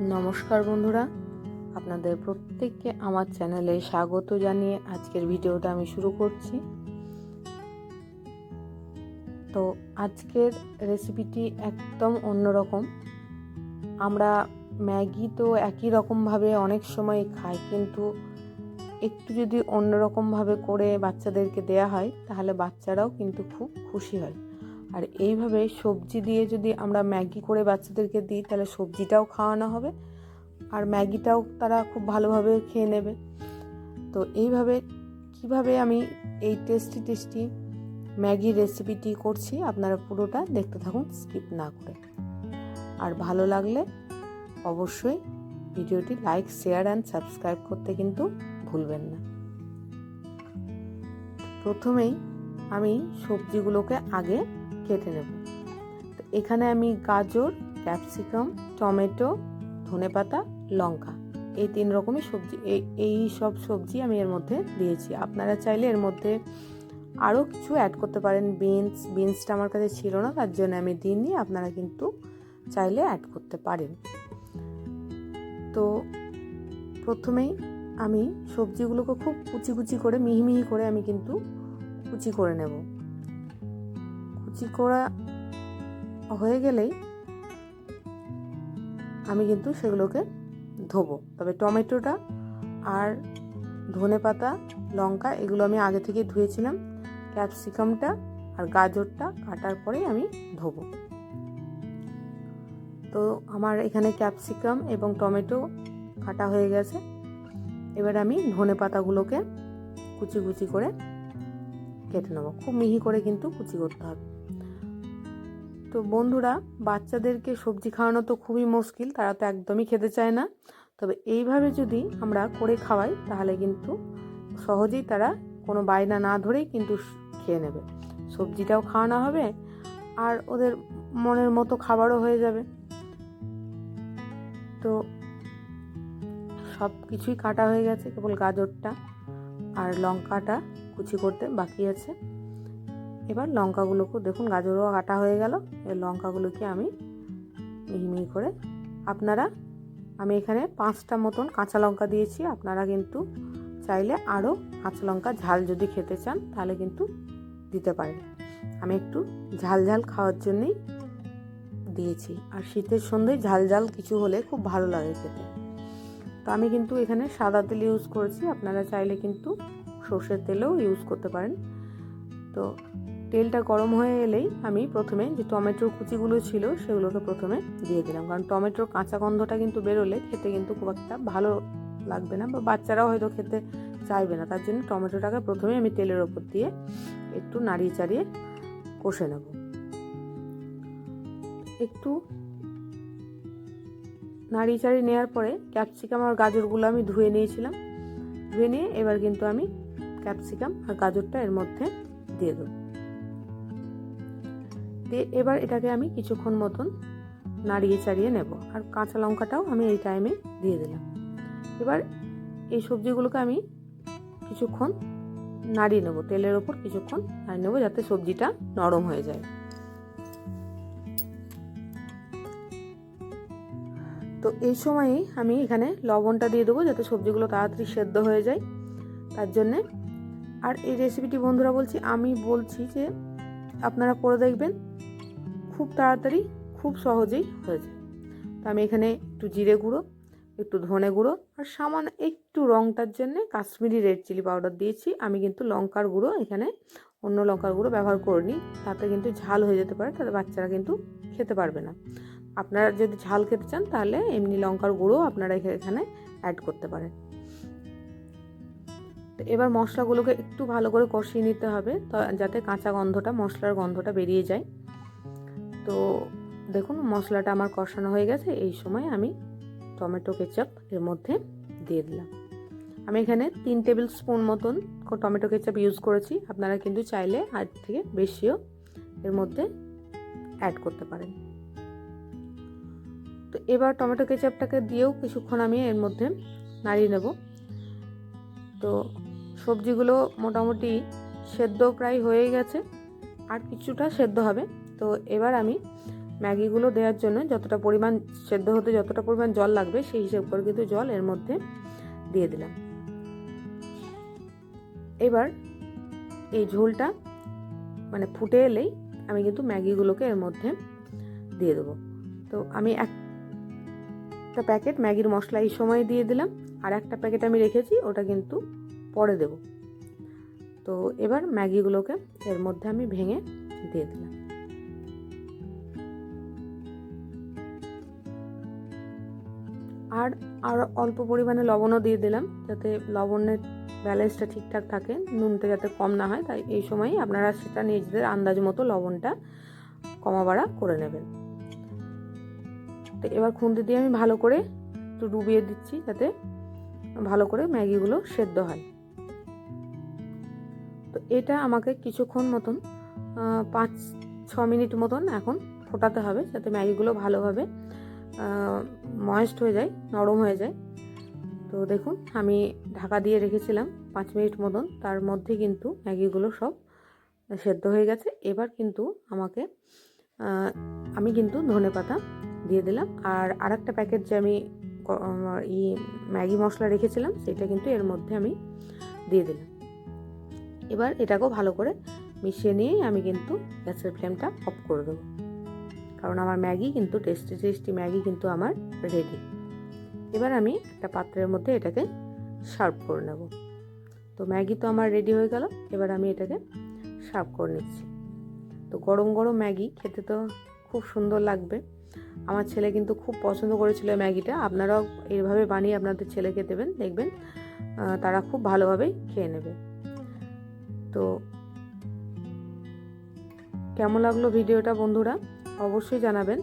নমস্কার বন্ধুরা। আপনাদের প্রত্যেককে আমার চ্যানেলে স্বাগত জানিয়ে আজকের ভিডিওটা আমি শুরু করছি। তো আজকের রেসিপিটি একদম অন্যরকম। আমরা ম্যাগি তো একই রকমভাবে অনেক সময় খাই, কিন্তু একটু যদি অন্যরকমভাবে করে বাচ্চাদেরকে দেয়া হয়, তাহলে বাচ্চারাও কিন্তু খুব খুশি হয়। আর এইভাবে সবজি দিয়ে যদি আমরা ম্যাগি করে বাচ্চাদেরকে দিই, তাহলে সবজিটাও খাওয়ানো হবে আর ম্যাগিটাও তারা খুব ভালোভাবে খেয়ে নেবে। তো এইভাবে কীভাবে আমি এই টেস্টি টেস্টি ম্যাগির রেসিপিটি করছি, আপনারা পুরোটা দেখতে থাকুন স্কিপ না করে। আর ভালো লাগলে অবশ্যই ভিডিওটি লাইক শেয়ার অ্যান্ড সাবস্ক্রাইব করতে কিন্তু ভুলবেন না। প্রথমেই আমি সবজিগুলোকে আগে কেটে নেব। তো এখানে আমি গাজর, ক্যাপসিকাম, টমেটো, ধনেপাতা, লঙ্কা, এই তিন রকমের সবজি এই এই সব সবজি আমি এর মধ্যে দিয়েছি। আপনারা চাইলে এর মধ্যে আরও কিছু অ্যাড করতে পারেন বিনস বিনসটা আমার কাছে ছিল না, তার জন্য আমি দিইনি, আপনারা কিন্তু চাইলে অ্যাড করতে পারেন। তো প্রথমেই আমি সবজিগুলোকে খুব কুচি কুচি করে, মিহি মিহি করে আমি কিন্তু কুচি করে নেব। কুচি করা হয়ে গেলেই আমি কিন্তু সেগুলোকে ধোবো। তবে টমেটোটা আর ধনে পাতা লঙ্কা এগুলো আমি আগে থেকে ধুয়েছিলাম। ক্যাপসিকামটা আর গাজরটা কাটার পরেই আমি ধোবো। তো আমার এখানে ক্যাপসিকাম এবং টমেটো কাটা হয়ে গেছে। এবার আমি ধনে পাতাগুলোকে কুচি কুচি করে কেটে নেব। খুব মিহি করে কিন্তু কুচি করতে হবে। তো বন্ধুরা, বাচ্চাদেরকে সবজি খাওয়ানো তো খুবই মুশকিল, তারা তো একদমই খেতে চায় না। তবে এইভাবে যদি আমরা করে খাওয়াই, তাহলে কিন্তু সহজেই তারা কোনো বায়না না ধরেই কিন্তু খেয়ে নেবে। সবজিটাও খাওয়ানো হবে আর ওদের মনের মতো খাবারও হয়ে যাবে। তো সব কিছুই কাটা হয়ে গেছে, কেবল গাজরটা আর লঙ্কাটা কুচি করতে বাকি আছে। এবার লঙ্কাগুলোকে দেখুন, গাজরও কাটা হয়ে গেল। এই লঙ্কাগুলোকে আমি মিহি মিহি করে, আপনারা, আমি এখানে পাঁচটা মতন কাঁচা লঙ্কা দিয়েছি। আপনারা কিন্তু চাইলে আরও কাঁচা লঙ্কা ঝাল যদি খেতে চান, তাহলে কিন্তু দিতে পারেন। আমি একটু ঝাল ঝাল খাওয়ার জন্যেই দিয়েছি। আর শীতের সন্ধ্যায় ঝাল ঝাল কিছু হলে খুব ভালো লাগে খেতে। তো আমি কিন্তু এখানে সাদা তেল ইউজ করেছি। আপনারা চাইলে কিন্তু সর্ষের তেলও ইউজ করতে পারেন। তো তেলটা গরম হয়ে এলেই আমি প্রথমে যে টমেটোর কুচিগুলো ছিল সেগুলোকে প্রথমে দিয়ে দিলাম। কারণ টমেটোর কাঁচা গন্ধটা কিন্তু বেরোলে খেতে কিন্তু খুব একটা ভালো লাগবে না বা বাচ্চারাও হয়তো খেতে চাইবে না। তার জন্য টমেটোটাকে প্রথমে আমি তেলের ওপর দিয়ে একটু নাড়িয়ে চাড়িয়ে কষে নেব। একটু নাড়িয়ে চাড়িয়ে নেওয়ার পরে ক্যাপসিকাম আর গাজরগুলো আমি ধুয়ে নিয়েছিলাম। ধুয়ে নিয়ে এবার কিন্তু আমি ক্যাপসিকাম আর গাজরটা এর মধ্যে দিয়ে দেবো। দিয়ে এবার এটাকে আমি কিছুক্ষণ মতন নাড়িয়ে চাড়িয়ে নেব। আর কাঁচা লঙ্কাটাও আমি এই টাইমে দিয়ে দিলাম। এবার এই সবজিগুলোকে আমি কিছুক্ষণ নাড়িয়ে নেব। তেলের ওপর কিছুক্ষণ নাড়িয়ে নেব যাতে সবজিটা নরম হয়ে যায়। তো এই সময়েই আমি এখানে লবণটা দিয়ে দেবো যাতে সবজিগুলো তাড়াতাড়ি সেদ্ধ হয়ে যায়। তার জন্যে আর এই রেসিপিটি বন্ধুরা বলছি, আমি বলছি যে আপনারা করে দেখবেন। খুব তাড়াতাড়ি, খুব সহজেই হয়ে যায়। তো আমি এখানে একটু জিরে গুঁড়ো, একটু ধনে গুঁড়ো আর সামান্য একটু রঙটার জন্যে কাশ্মীরি রেড চিলি পাউডার দিয়েছি। আমি কিন্তু লঙ্কার গুঁড়ো এখানে অন্য লঙ্কার গুঁড়ো ব্যবহার করিনি। তাতে কিন্তু ঝাল হয়ে যেতে পারে, তাতে বাচ্চারা কিন্তু খেতে পারবে না। আপনারা যদি ঝাল খেতে চান তাহলে এমনি লঙ্কার গুঁড়ো আপনারা এখানে অ্যাড করতে পারেন। তো এবার মশলাগুলোকে একটু ভালো করে কষিয়ে নিতে হবে যাতে কাঁচা গন্ধটা, মশলার গন্ধটা বেরিয়ে যায়। তো দেখুন, মশলাটা আমার কষানো হয়ে গেছে। এই সময় আমি টমেটো কেচাপ এর মধ্যে দিয়ে দিলাম। আমি এখানে তিন টেবিল স্পুন মতন টমেটো কেচাপ ইউজ করেছি। আপনারা কিন্তু চাইলে আর থেকে বেশিও এর মধ্যে অ্যাড করতে পারেন। তো এবার টমেটো কেচাপটাকে দিয়েও কিছুক্ষণ আমি এর মধ্যে নাড়িয়ে নেব। তো সবজিগুলো মোটামুটি সেদ্ধ প্রায় হয়ে গেছে। আর কিছুটা সেদ্ধ হবে। তো এবার আমি ম্যাগিগুলো দেওয়ার জন্য যতটা পরিমাণ সেদ্ধ হতে যতটা পরিমাণ জল লাগবে সেই হিসেব করে কিন্তু জল এর মধ্যে দিয়ে দিলাম। এবার এই ঝোলটা মানে ফুটে এলেই আমি কিন্তু ম্যাগিগুলোকে এর মধ্যে দিয়ে দেবো। তো আমি একটা প্যাকেট ম্যাগির মশলা এই সময় দিয়ে দিলাম। আর একটা প্যাকেট আমি রেখেছি, ওটা কিন্তু পরে দেব। তো এবার ম্যাগিগুলোকে এর মধ্যে আমি ভেঙে দিয়ে দিলাম। আর আর অল্প পরিমাণে লবণও দিয়ে দিলাম যাতে লবণের ব্যালেন্সটা ঠিকঠাক থাকে, নুনটা যাতে কম না হয়, তাই এই সময়ই আপনারা সেটা নিজেদের আন্দাজ মতো লবণটা কমা বাড়া করে নেবেন। তো এবার খুন্তি দিয়ে আমি ভালো করে একটু ডুবিয়ে দিচ্ছি যাতে ভালো করে ম্যাগিগুলো সেদ্ধ হয়। তো এটা আমাকে কিছুক্ষণ মতন পাঁচ ছ মিনিট মতন এখন ফোটাতে হবে যাতে ম্যাগিগুলো ভালোভাবে ময়েস্ট হয়ে যায়, নরম হয়ে যায়। তো দেখুন, আমি ঢাকা দিয়ে রেখেছিলাম পাঁচ মিনিট মতন। তার মধ্যে কিন্তু ম্যাগিগুলো সব সেদ্ধ হয়ে গেছে। এবার কিন্তু আমাকে আমি কিন্তু ধনে পাতা দিয়ে দিলাম। আর আরেকটা প্যাকেট যে আমি ই ম্যাগি মশলা রেখেছিলাম, সেটা কিন্তু এর মধ্যে আমি দিয়ে দিলাম। এবার এটাকেও ভালো করে মিশিয়ে নিয়েই আমি কিন্তু গ্যাসের ফ্লেমটা অফ করে দেবো। কারণ আমার ম্যাগি কিন্তু টেস্টি টেস্টি ম্যাগি কিন্তু আমার রেডি এবার আমি একটা পাত্রের মধ্যে এটাকে সার্ভ করে নেব। তো ম্যাগি তো আমার রেডি হয়ে গেল, এবার আমি এটাকে সার্ভ করে নিচ্ছি। তো গরম গরম ম্যাগি খেতে তো খুব সুন্দর লাগবে। আমার ছেলে কিন্তু খুব পছন্দ করেছিল ম্যাগিটা। আপনারাও এইভাবে বানিয়ে আপনাদের ছেলেকে দেবেন, দেখবেন তারা খুব ভালোভাবেই খেয়ে নেবে। তো কেমন লাগল ভিডিওটা বন্ধুরা? অবশ্যই জানাবেন।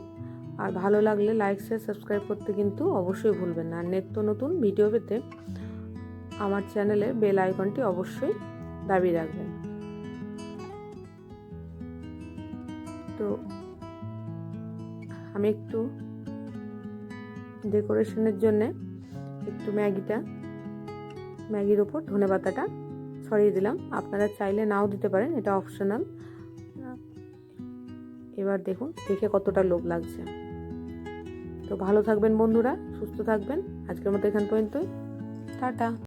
আর ভালো লাগলে লাইক শেয়ার সাবস্ক্রাইব করতে কিন্তু অবশ্যই ভুলবেন না। আর নিত্য নতুন ভিডিও পেতে আমার চ্যানেলের বেল আইকনটি অবশ্যই দাবি রাখবেন। তো আমি একটু ডেকোরেশনের জন্যে একটু ম্যাগিটা, ম্যাগির ওপর ধনে পাতাটা ছড়িয়ে দিলাম। আপনারা চাইলে নাও দিতে পারেন, এটা অপশনাল এবার দেখুন, দেখে কতটা লোভ লাগছে। তো ভালো থাকবেন বন্ধুরা, সুস্থ থাকবেন। আজকের মতো এখান পর্যন্তই। টাটা।